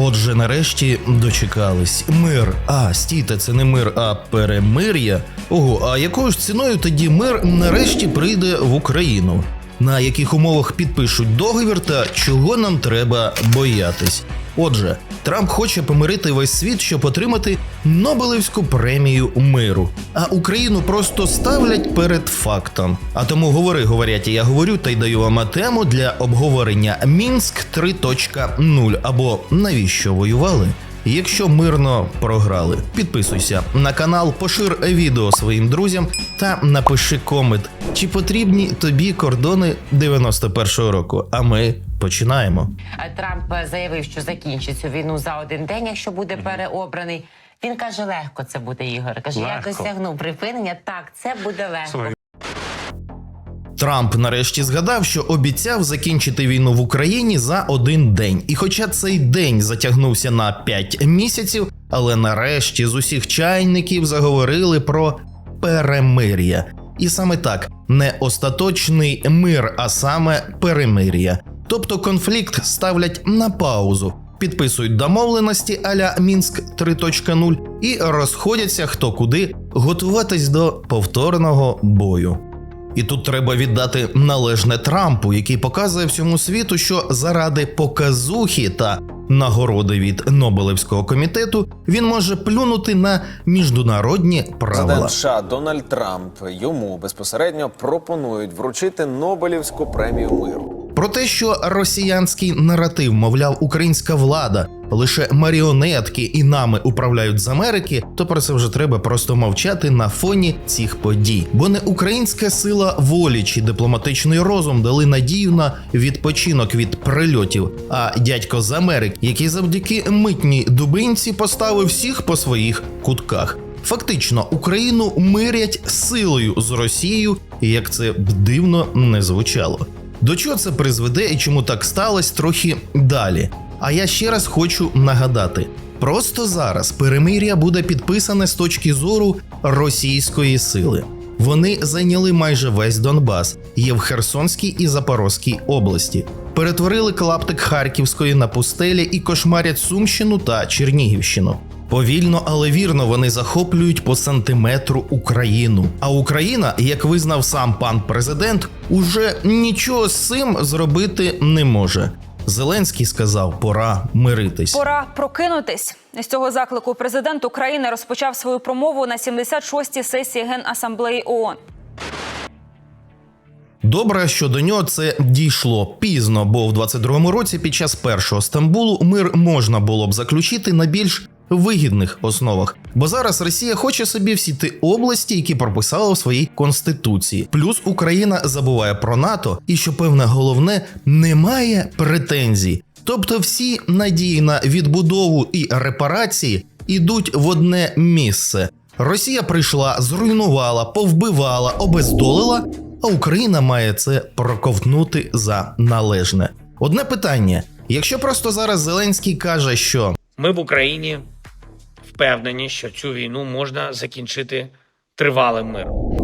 Отже, нарешті дочекались. Мир. А, стійте, це не мир, а перемир'я. Ого, а якою ж ціною тоді мир нарешті прийде в Україну? На яких умовах підпишуть договір та чого нам треба боятись? Отже, Трамп хоче помирити весь світ, щоб отримати Нобелевську премію миру. А Україну просто ставлять перед фактом. А тому говори, говорять, і я говорю, та й даю вам тему для обговорення Мінськ 3.0 або навіщо воювали? Якщо мирно програли, підписуйся на канал, пошир відео своїм друзям та напиши комент, чи потрібні тобі кордони 91-го року. А ми починаємо. Е, Трамп е, заявив, що закінчить цю війну за один день, якщо буде переобраний. Він каже, легко це буде Ігор. Каже, я Легко. досягну припинення. Так, це буде легко. Слухай, Трамп нарешті згадав, що обіцяв закінчити війну в Україні за один день. І хоча цей день затягнувся на 5 місяців, але нарешті з усіх чайників заговорили про перемир'я. І саме так, не остаточний мир, а саме перемир'я. Тобто конфлікт ставлять на паузу, підписують домовленості аля Мінськ 3.0 і розходяться хто куди готуватись до повторного бою. І тут треба віддати належне Трампу, який показує всьому світу, що заради показухи та нагороди від Нобелевського комітету він може плюнути на міжнародні правила. Президент США Дональд Трамп йому безпосередньо пропонують вручити Нобелівську премію миру. Про те, що росіянський наратив, мовляв, українська влада лише маріонетки і нами управляють з Америки, то про це вже треба просто мовчати на фоні цих подій. Бо не українська сила волі чи дипломатичний розум дали надію на відпочинок від прильотів, а дядько з Америки, який завдяки митній дубинці поставив всіх по своїх кутках. Фактично, Україну мирять силою з Росією, як це б дивно не звучало. До чого це призведе і чому так сталося трохи далі. А я ще раз хочу нагадати: просто зараз перемир'я буде підписане з точки зору російської сили. Вони зайняли майже весь Донбас, є в Херсонській і Запорозькій області, перетворили клаптик Харківської на пустелі і кошмарять Сумщину та Чернігівщину. Повільно, але вірно вони захоплюють по сантиметру Україну. А Україна, як визнав сам пан президент, уже нічого з цим зробити не може. Зеленський сказав, пора миритись. Пора прокинутись. З цього заклику президент України розпочав свою промову на 76-й сесії Генасамблеї ООН. Добре, що до нього це дійшло пізно, бо в 22-му році під час першого Стамбулу мир можна було б заключити на більш вигідних основах. Бо зараз Росія хоче собі всі ті області, які прописала в своїй конституції. Плюс Україна забуває про НАТО, і що певне головне, немає претензій. Тобто всі надії на відбудову і репарації ідуть в одне місце. Росія прийшла, зруйнувала, повбивала, обездолила, а Україна має це проковтнути за належне. Одне питання: якщо просто зараз Зеленський каже, що Ми в Україні впевнені, що цю війну можна закінчити тривалим миром.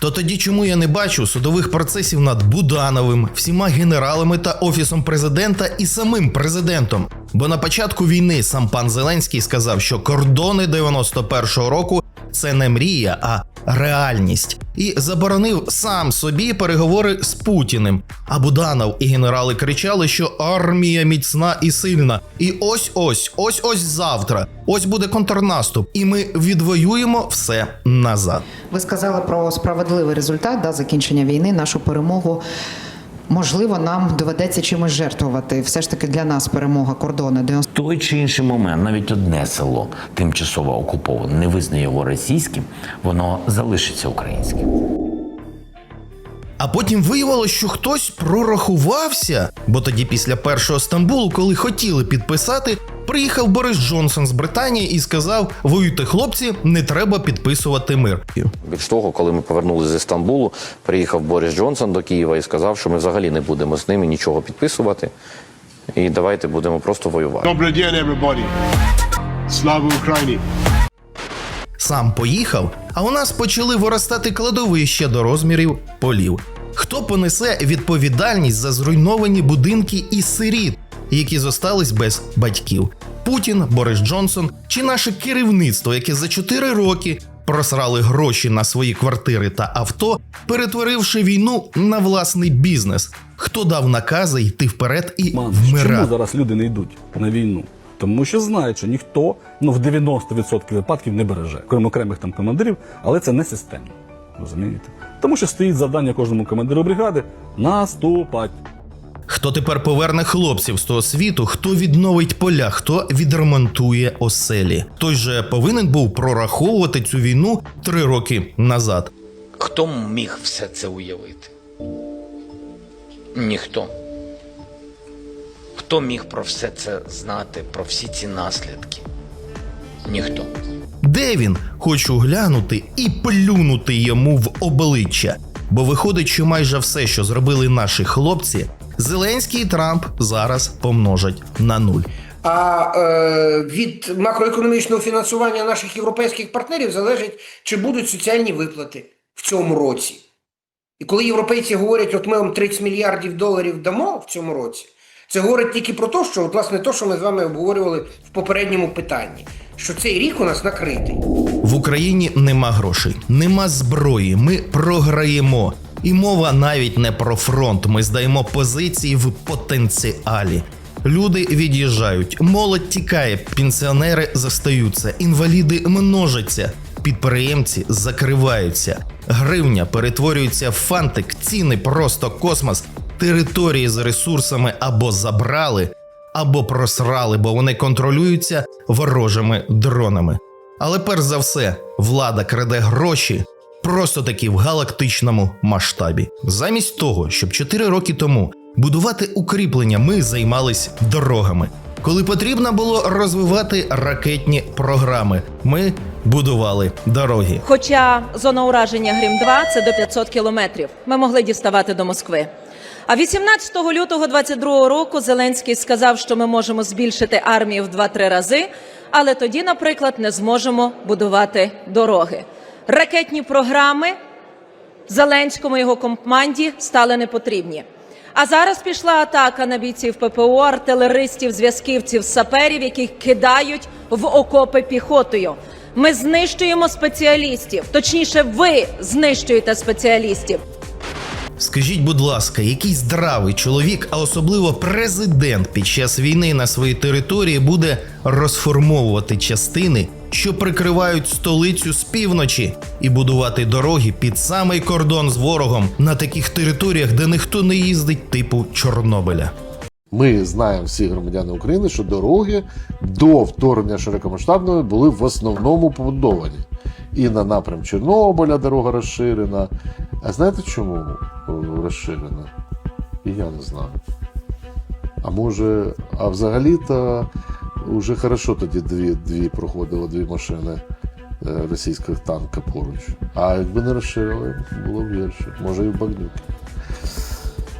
то тоді чому я не бачу судових процесів над Будановим, всіма генералами та офісом президента і самим президентом? Бо на початку війни сам пан Зеленський сказав, що кордони 91-го року це не мрія, а реальність, і заборонив сам собі переговори з Путіним. А Буданов і генерали кричали, що армія міцна і сильна. І ось ось, ось ось завтра. Ось буде контрнаступ, і ми відвоюємо все назад. Ви сказали про справедливий результат да, закінчення війни, нашу перемогу. Можливо, нам доведеться чимось жертвувати. Все ж таки для нас перемога кордону 90 той чи інший момент, навіть одне село тимчасово окуповане, не визнає його російським, воно залишиться українським. А потім виявилось, що хтось прорахувався, бо тоді, після першого Стамбулу, коли хотіли підписати, приїхав Борис Джонсон з Британії і сказав: воюйте, хлопці, не треба підписувати мир. Більш того, коли ми повернулися зі Стамбулу, приїхав Борис Джонсон до Києва і сказав, що ми взагалі не будемо з ними нічого підписувати. І давайте будемо просто воювати. Добрий день, everybody. Слава Україні! Сам поїхав, а у нас почали виростати кладовища до розмірів полів. Хто понесе відповідальність за зруйновані будинки і сиріт? Які зостались без батьків. Путін, Борис Джонсон чи наше керівництво, яке за 4 роки просрали гроші на свої квартири та авто, перетворивши війну на власний бізнес. Хто дав накази йти вперед і Мам, чому зараз люди не йдуть на війну? Тому що знають, що ніхто ну, в 90% випадків не береже, крім окремих там командирів, але це не системно. Розумієте? Тому що стоїть завдання кожному командиру бригади наступати. Хто тепер поверне хлопців з того світу, хто відновить поля, хто відремонтує оселі? Той же повинен був прораховувати цю війну три роки назад. Хто міг все це уявити? Ніхто. Хто міг про все це знати, про всі ці наслідки? Ніхто. Де він? Хочу глянути і плюнути йому в обличчя. Бо виходить, що майже все, що зробили наші хлопці, Зеленський і Трамп зараз помножать на нуль. А е, від макроекономічного фінансування наших європейських партнерів залежить, чи будуть соціальні виплати в цьому році. І коли європейці говорять, от ми вам 30 мільярдів доларів дамо в цьому році, це говорить тільки про те, що от, власне, те, що ми з вами обговорювали в попередньому питанні, що цей рік у нас накритий. В Україні нема грошей, нема зброї. Ми програємо. І мова навіть не про фронт. Ми здаємо позиції в потенціалі. Люди від'їжджають, молодь тікає, пенсіонери застаються, інваліди множаться, підприємці закриваються. Гривня перетворюється в фантик, ціни просто космос. Території з ресурсами або забрали, або просрали, бо вони контролюються ворожими дронами. Але перш за все, влада краде гроші просто таки в галактичному масштабі. Замість того, щоб 4 роки тому будувати укріплення, ми займались дорогами. Коли потрібно було розвивати ракетні програми, ми будували дороги. Хоча зона ураження Грім-2 – це до 500 кілометрів. Ми могли діставати до Москви. А 18 лютого 22 року Зеленський сказав, що ми можемо збільшити армію в 2-3 рази, але тоді, наприклад, не зможемо будувати дороги. Ракетні програми Зеленському і його команді стали непотрібні. А зараз пішла атака на бійців ППО, артилеристів, зв'язківців, саперів, яких кидають в окопи піхотою. Ми знищуємо спеціалістів. Точніше, ви знищуєте спеціалістів. Скажіть, будь ласка, який здравий чоловік, а особливо президент під час війни на своїй території буде розформовувати частини, що прикривають столицю з півночі, і будувати дороги під самий кордон з ворогом на таких територіях, де ніхто не їздить, типу Чорнобиля. Ми знаємо всі громадяни України, що дороги до вторгнення широкомасштабної були в основному побудовані. І на напрям Чорнобиля дорога розширена. А знаєте чому е, розширена? І я не знаю. А може, а взагалі-то вже хорошо тоді дві, дві проходило дві машини е, російських танка поруч. А якби не розширили, було б гірше. Може і в Багнюки.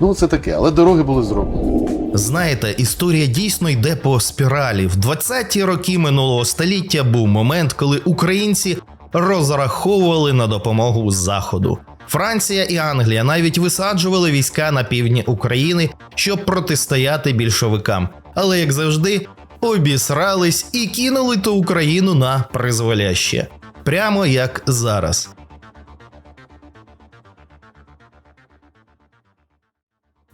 Ну, це таке, але дороги були зроблені. Знаєте, історія дійсно йде по спіралі. В 20-ті роки минулого століття був момент, коли українці розраховували на допомогу Заходу. Франція і Англія навіть висаджували війська на півдні України, щоб протистояти більшовикам. Але як завжди, обісрались і кинули ту Україну на призволяще. Прямо як зараз.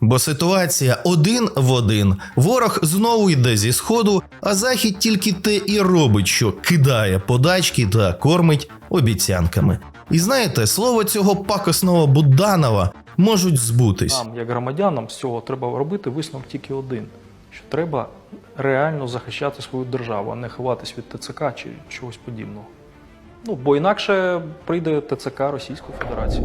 Бо ситуація один в один. Ворог знову йде зі сходу, а захід тільки те і робить, що кидає подачки та кормить обіцянками. І знаєте, слово цього пакосного Буданова можуть збутись. Нам, як громадянам, з цього треба робити висновок тільки один: що треба реально захищати свою державу, а не ховатись від ТЦК чи чогось подібного. Ну, бо інакше прийде ТЦК Російської Федерації.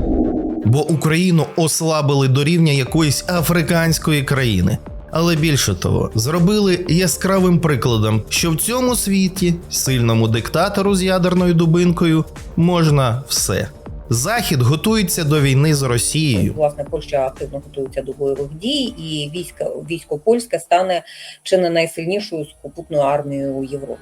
Бо Україну ослабили до рівня якоїсь африканської країни. Але більше того, зробили яскравим прикладом, що в цьому світі сильному диктатору з ядерною дубинкою можна все. Захід готується до війни з Росією. Власне, Польща активно готується до бойових дій, і військо, військо польське стане чи не найсильнішою сухопутною армією Європи.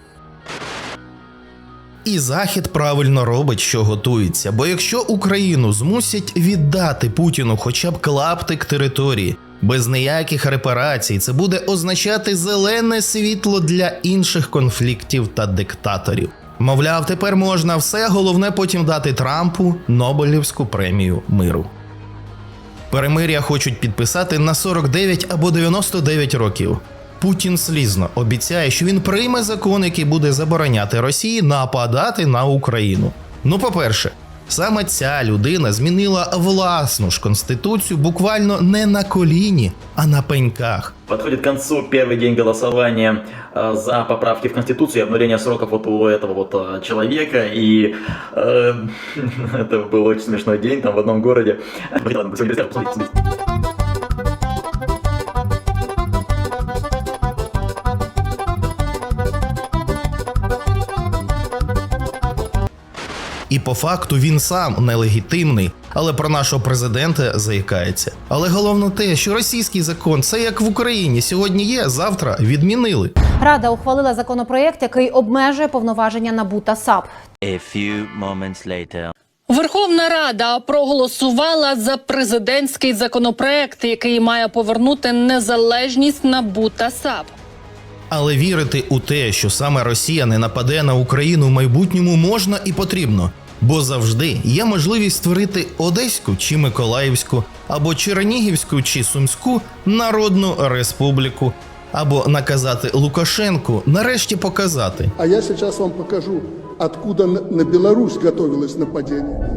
І Захід правильно робить, що готується. Бо якщо Україну змусять віддати Путіну хоча б клаптик території, Без ніяких репарацій це буде означати зелене світло для інших конфліктів та диктаторів. Мовляв, тепер можна все, головне потім дати Трампу Нобелівську премію миру. Перемир'я хочуть підписати на 49 або 99 років. Путін слізно обіцяє, що він прийме закон, який буде забороняти Росії нападати на Україну. Ну, по-перше, саме ця людина змінила власну ж конституцію буквально не на коліні, а на пеньках. Подходит к первый день голосования э, за поправки в Конституцию и обнуление сроков вот у этого вот э, человека. И э, это был очень смешной день там в одном городе. Ладно, посмотрите, посмотрите, посмотрите. І по факту він сам нелегітимний, але про нашого президента заїкається. Але головне те, що російський закон це як в Україні сьогодні є, завтра відмінили. Рада ухвалила законопроєкт, який обмежує повноваження НАБУ та САП. Верховна Рада проголосувала за президентський законопроект, який має повернути незалежність НАБУ та САП. Але вірити у те, що саме Росія не нападе на Україну в майбутньому можна і потрібно, бо завжди є можливість створити Одеську чи Миколаївську, або Чернігівську чи Сумську народну республіку, або наказати Лукашенку нарешті показати. А я сейчас вам покажу, откуда на на Беларусь готовилось нападение.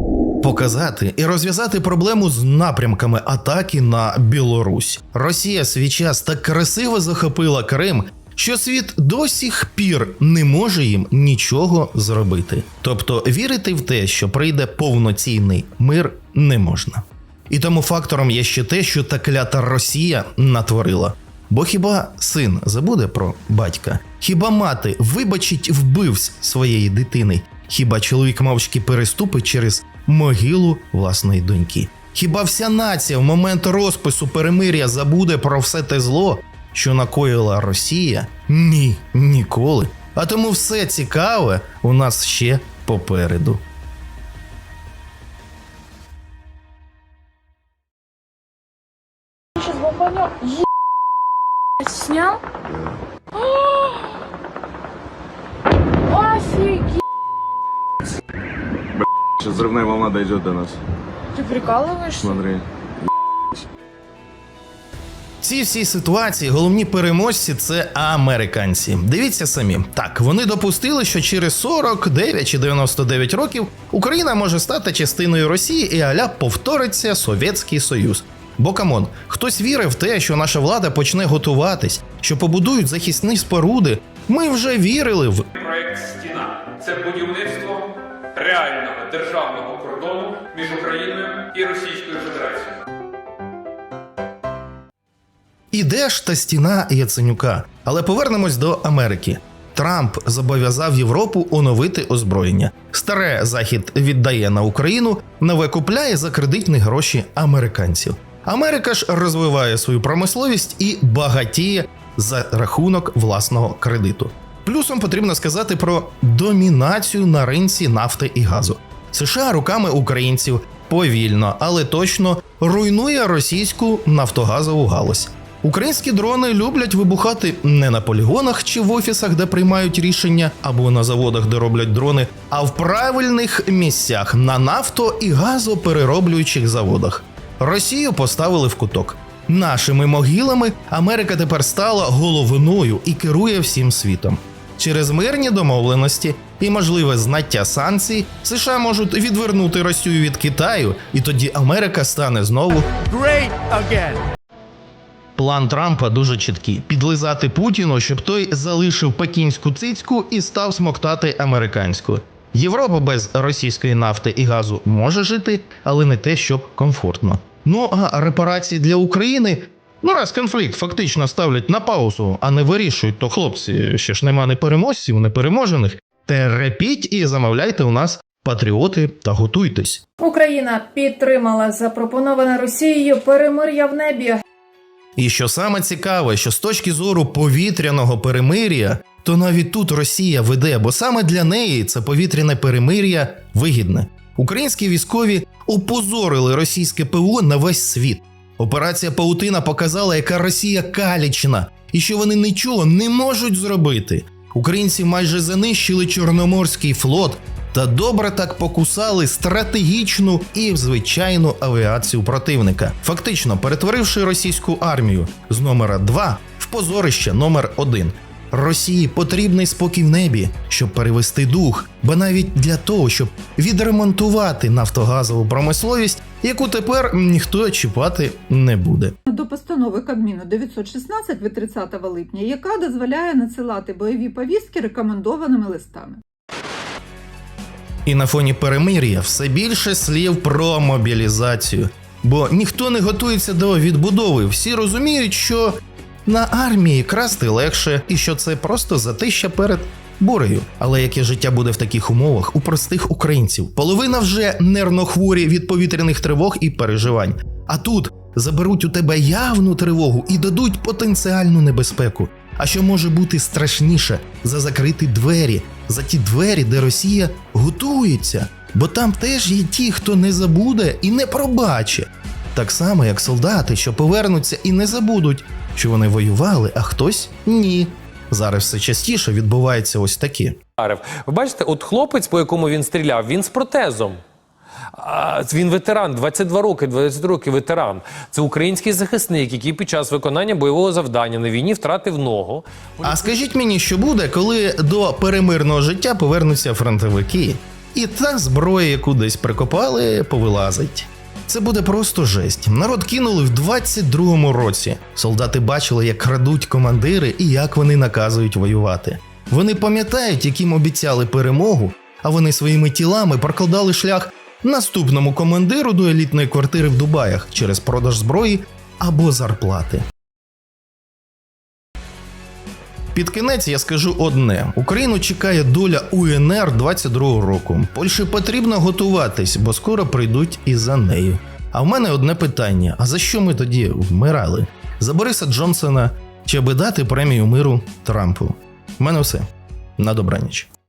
Показати і розв'язати проблему з напрямками атаки на Білорусь. Росія свій час так красиво захопила Крим, що світ до сих пір не може їм нічого зробити. Тобто вірити в те, що прийде повноцінний мир, не можна. І тому фактором є ще те, що та клята Росія натворила. Бо хіба син забуде про батька? Хіба мати вибачить вбивць своєї дитини? Хіба чоловік мовчки переступить через могилу власної доньки? Хіба вся нація в момент розпису перемир'я забуде про все те зло, що накоїла Росія? Ні, ніколи. А тому все цікаве у нас ще попереду Снял? Офигеть! Сейчас взрывная волна дойдет до нас. Ты прикалываешься? Смотри. Ці всі ситуації головні переможці це американці. Дивіться самі, так вони допустили, що через 49 чи 99 років Україна може стати частиною Росії і аля повториться Совєтський Союз. Бо камон, хтось вірив в те, що наша влада почне готуватись, що побудують захисні споруди. Ми вже вірили в Проект Стіна це будівництво реального державного кордону між Україною і Російською Федерацією. Іде ж та стіна Яценюка. Але повернемось до Америки. Трамп зобов'язав Європу оновити озброєння. Старе захід віддає на Україну, нове купляє за кредитні гроші американців. Америка ж розвиває свою промисловість і багатіє за рахунок власного кредиту. Плюсом потрібно сказати про домінацію на ринці нафти і газу. США руками українців повільно, але точно руйнує російську нафтогазову галузь. Українські дрони люблять вибухати не на полігонах чи в офісах, де приймають рішення, або на заводах, де роблять дрони, а в правильних місцях на нафто і газоперероблюючих заводах. Росію поставили в куток. Нашими могилами Америка тепер стала головною і керує всім світом. Через мирні домовленості і можливе знаття санкцій США можуть відвернути Росію від Китаю, і тоді Америка стане знову Great again. План Трампа дуже чіткий: підлизати Путіну, щоб той залишив пекінську цицьку і став смоктати американську. Європа без російської нафти і газу може жити, але не те, щоб комфортно. Ну а репарації для України. Ну, раз конфлікт фактично ставлять на паузу, а не вирішують, то хлопці ще ж нема не переможців, не переможених. Терпіть і замовляйте у нас патріоти та готуйтесь. Україна підтримала запропоноване Росією перемир'я в небі. І що саме цікаве, що з точки зору повітряного перемир'я, то навіть тут Росія веде, бо саме для неї це повітряне перемир'я вигідне. Українські військові опозорили російське ПО на весь світ. Операція Паутина показала, яка Росія калічна, і що вони нічого не можуть зробити. Українці майже занищили Чорноморський флот та добре так покусали стратегічну і звичайну авіацію противника, фактично перетворивши російську армію з номера 2 в позорище номер 1 Росії потрібний спокій в небі, щоб перевести дух, бо навіть для того, щоб відремонтувати нафтогазову промисловість, яку тепер ніхто чіпати не буде. До постанови Кабміну 916 від 30 липня, яка дозволяє надсилати бойові повістки рекомендованими листами. І на фоні перемир'я все більше слів про мобілізацію. Бо ніхто не готується до відбудови. Всі розуміють, що на армії красти легше, і що це просто затища перед бурею. Але яке життя буде в таких умовах у простих українців? Половина вже нервно хворі від повітряних тривог і переживань. А тут заберуть у тебе явну тривогу і дадуть потенціальну небезпеку. А що може бути страшніше за закриті двері, за ті двері, де Росія готується? Бо там теж є ті, хто не забуде і не пробачить. Так само, як солдати, що повернуться і не забудуть, що вони воювали, а хтось ні. Зараз все частіше відбувається ось таке. Ви бачите, от хлопець, по якому він стріляв, він з протезом. А, Він ветеран, 22 роки, 20 років ветеран. Це український захисник, який під час виконання бойового завдання на війні втратив ногу. А скажіть мені, що буде, коли до перемирного життя повернуться фронтовики, і та зброя, яку десь прикопали, повилазить. Це буде просто жесть. Народ кинули в 22-му році. Солдати бачили, як крадуть командири і як вони наказують воювати. Вони пам'ятають, яким обіцяли перемогу, а вони своїми тілами прокладали шлях наступному командиру до елітної квартири в Дубаях через продаж зброї або зарплати. Під кінець я скажу одне: Україну чекає доля УНР 22-го року. Польщі потрібно готуватись, бо скоро прийдуть і за нею. А в мене одне питання: а за що ми тоді вмирали? За Бориса Джонсона чи аби дати премію миру Трампу? В мене все. На добраніч.